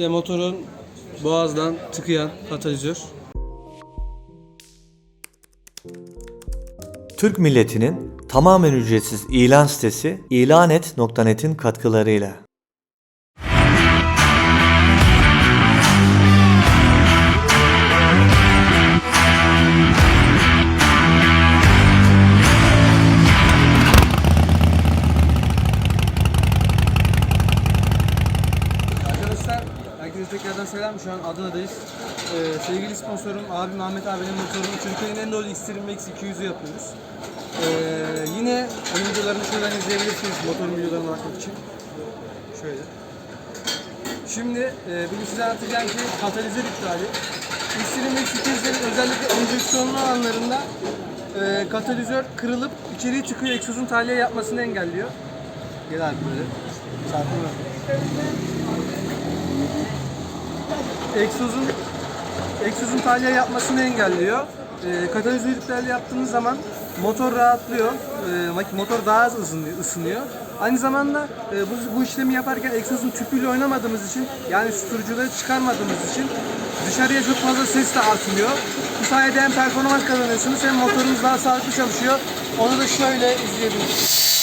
İşte motorun boğazdan tıkayan katalizör. Türk milletinin tamamen ücretsiz ilan sitesi ilanet.net'in katkılarıyla. Selam. Şu an Adana'dayız. Ee, sevgili sponsorum abim Ahmet abinin motorunu Türkiye'nin en Xtreme Max 200'ü yapıyoruz. Ee, yine onun videolarını şuradan izleyebilirsiniz motorun videolarına bakmak için. Şöyle. Şimdi e, bugün size anlatacağım ki katalizör iptali. Xtreme Max 200'lerin özellikle enjeksiyonlu alanlarında e, katalizör kırılıp içeriye çıkıyor. Egzozun tahliye yapmasını engelliyor. Gel abi böyle. Çarpma. Egzozun egzozun tahliye yapmasını engelliyor. E, katalizör iptali yaptığınız zaman motor rahatlıyor. E, motor daha az ısınıyor. ısınıyor. Aynı zamanda e, bu, bu işlemi yaparken egzozun tüpüyle oynamadığımız için yani susturucuları çıkarmadığımız için dışarıya çok fazla ses de atmıyor. Bu sayede hem performans kazanıyorsunuz hem motorunuz daha sağlıklı çalışıyor. Onu da şöyle izleyebilirsiniz.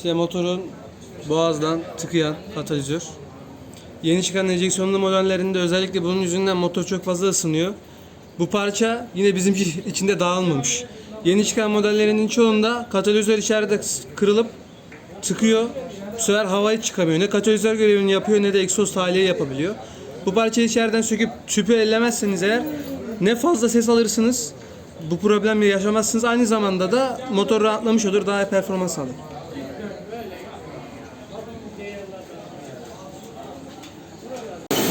İşte motorun boğazdan tıkayan katalizör. Yeni çıkan enjeksiyonlu modellerinde özellikle bunun yüzünden motor çok fazla ısınıyor. Bu parça yine bizimki içinde dağılmamış. Yeni çıkan modellerinin çoğunda katalizör içeride kırılıp tıkıyor. Bu sefer havayı çıkamıyor. Ne katalizör görevini yapıyor ne de egzoz tahliye yapabiliyor. Bu parçayı içeriden söküp tüpü ellemezseniz eğer ne fazla ses alırsınız bu problemle yaşamazsınız. Aynı zamanda da motor rahatlamış olur, daha iyi performans alır.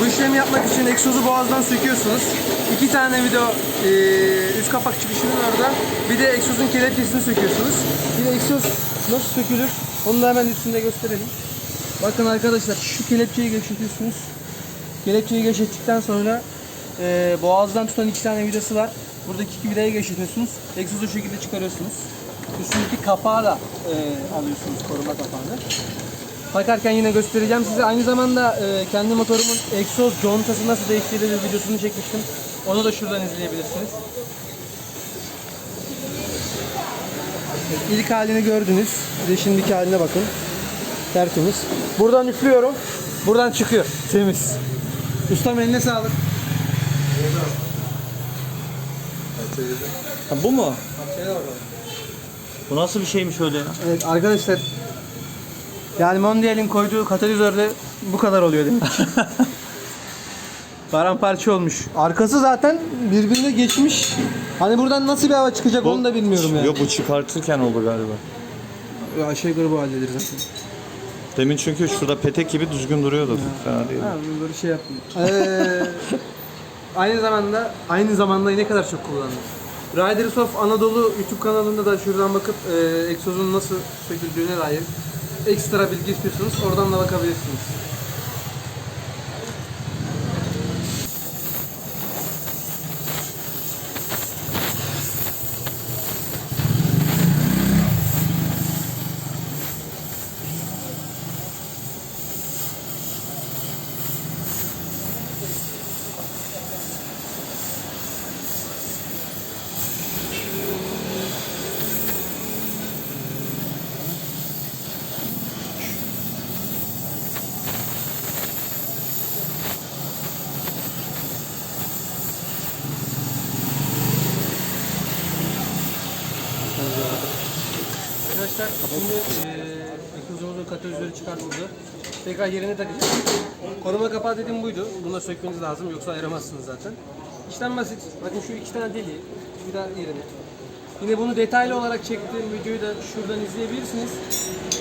Bu işlemi yapmak için egzozu boğazdan söküyorsunuz. İki tane video e, üst kapak çıkışının orada. Bir de egzozun kelepçesini söküyorsunuz. De egzoz nasıl sökülür onu da hemen üstünde gösterelim. Bakın arkadaşlar şu kelepçeyi geçiriyorsunuz. Kelepçeyi geçirdikten sonra e, boğazdan tutan iki tane vidası var. Buradaki iki vidayı geçiriyorsunuz. Egzozu şu şekilde çıkarıyorsunuz. Üstündeki kapağı da e, alıyorsunuz koruma kapağını. Takarken yine göstereceğim size. Aynı zamanda e, kendi motorumun egzoz contası nasıl değiştirilir videosunu çekmiştim. Onu da şuradan izleyebilirsiniz. İlk halini gördünüz. Bir de şimdiki haline bakın. Tertemiz. Buradan üflüyorum. Buradan çıkıyor. Temiz. Ustam eline sağlık. Ha, bu mu? Bu nasıl bir şeymiş öyle ya? Evet arkadaşlar yani Mondial'in koyduğu katalizörde bu kadar oluyor demek. Paramparça olmuş. Arkası zaten birbirine geçmiş. Hani buradan nasıl bir hava çıkacak onu da bilmiyorum yani. Yok bu çıkartırken oldu galiba. Ya aşağı yukarı bu haldedir zaten. Demin çünkü şurada petek gibi düzgün duruyordu. Fena değil. Ha, böyle şey yapmıyor. Ee, aynı zamanda aynı zamanda ne kadar çok kullandım. Riders of Anadolu YouTube kanalında da şuradan bakıp e, egzozun nasıl söküldüğüne dair ekstra bilgi istiyorsunuz. Oradan da bakabilirsiniz. Arkadaşlar şimdi egzozumuzun katalizörü çıkartıldı. Tekrar yerine takacağız. Koruma kapağı dediğim buydu. Bunu sökmeniz lazım yoksa ayıramazsınız zaten. İşlem basit. Bakın şu iki tane deliği bir daha yerine. Yine bunu detaylı olarak çektiğim videoyu da şuradan izleyebilirsiniz.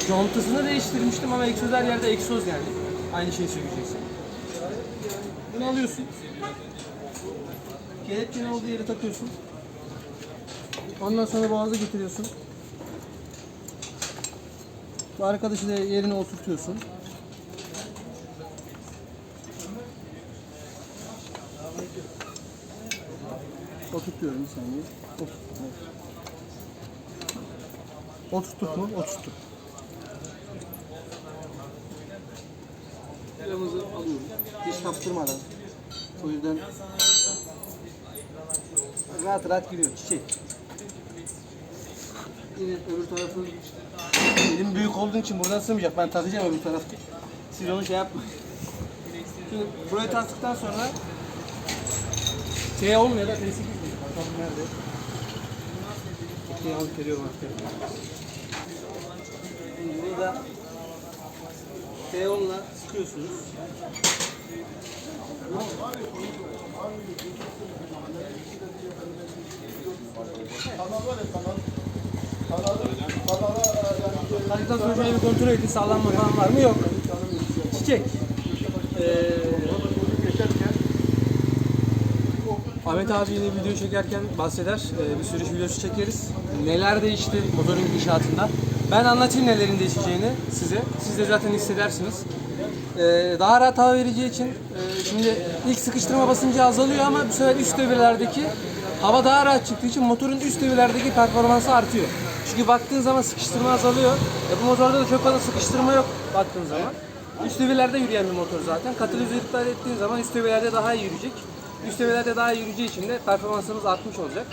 Contasını değiştirmiştim ama egzoz her yerde egzoz yani. Aynı şeyi sökeceksin. Bunu alıyorsun. Kelepçenin olduğu yere takıyorsun. Ondan sonra boğaza getiriyorsun. Bu arkadaşı da yerine oturtuyorsun. Oturtuyorum bir saniye. Oturt. Oturttuk mu? Oturttuk. Alıyoruz. Hiç kaptırmadan. O yüzden rahat rahat giriyor çiçek. Yine öbür tarafı elim büyük olduğu için buradan sığmayacak. Ben takacağım öbür tarafı. Siz onu şey yapmayın. Şimdi burayı taktıktan sonra T10 ya da T8 mi? Bakalım nerede? T10 alıp geliyorum artık. Burada T10'la sıkıyorsunuz. Taktıktan sonra şöyle bir kontrol edin sağlamlığı falan var mı? Yok. Çiçek. Ee, Ahmet abi yine video çekerken bahseder. Ee, bir sürüş videosu çekeriz. Neler değişti motorun gidişatında. Ben anlatayım nelerin değişeceğini size. Siz de zaten hissedersiniz. Ee, daha rahat hava vereceği için e, şimdi ilk sıkıştırma basıncı azalıyor ama bu sefer üst devirlerdeki hava daha rahat çıktığı için motorun üst devirlerdeki performansı artıyor. Çünkü baktığın zaman sıkıştırma azalıyor. E, bu motorda da çok fazla sıkıştırma yok baktığın zaman. Üst devirlerde yürüyen bir motor zaten. Katalizör iptal ettiğin zaman üst devirlerde daha iyi yürüyecek. Üst devirlerde daha iyi yürüyeceği için de performansımız artmış olacak.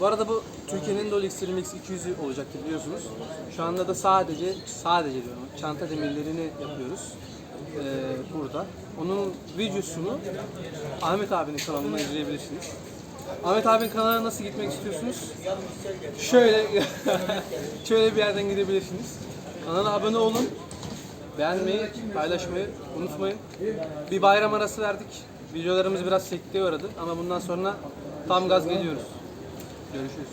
Bu arada bu Türkiye'nin Dolu Extreme X 200'ü olacaktır biliyorsunuz. Şu anda da sadece, sadece diyorum, çanta demirlerini yapıyoruz. Ee, burada. Onun videosunu Ahmet abinin kanalına izleyebilirsiniz. Ahmet abinin kanalına nasıl gitmek istiyorsunuz? Şöyle şöyle bir yerden gidebilirsiniz. Kanala abone olun. Beğenmeyi, paylaşmayı unutmayın. Bir bayram arası verdik. Videolarımız biraz sekteye uğradı ama bundan sonra tam gaz geliyoruz. Görüşürüz.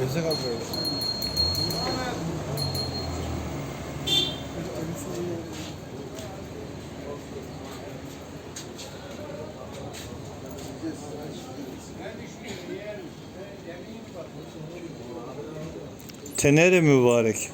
Bezek az Tenere mübarek.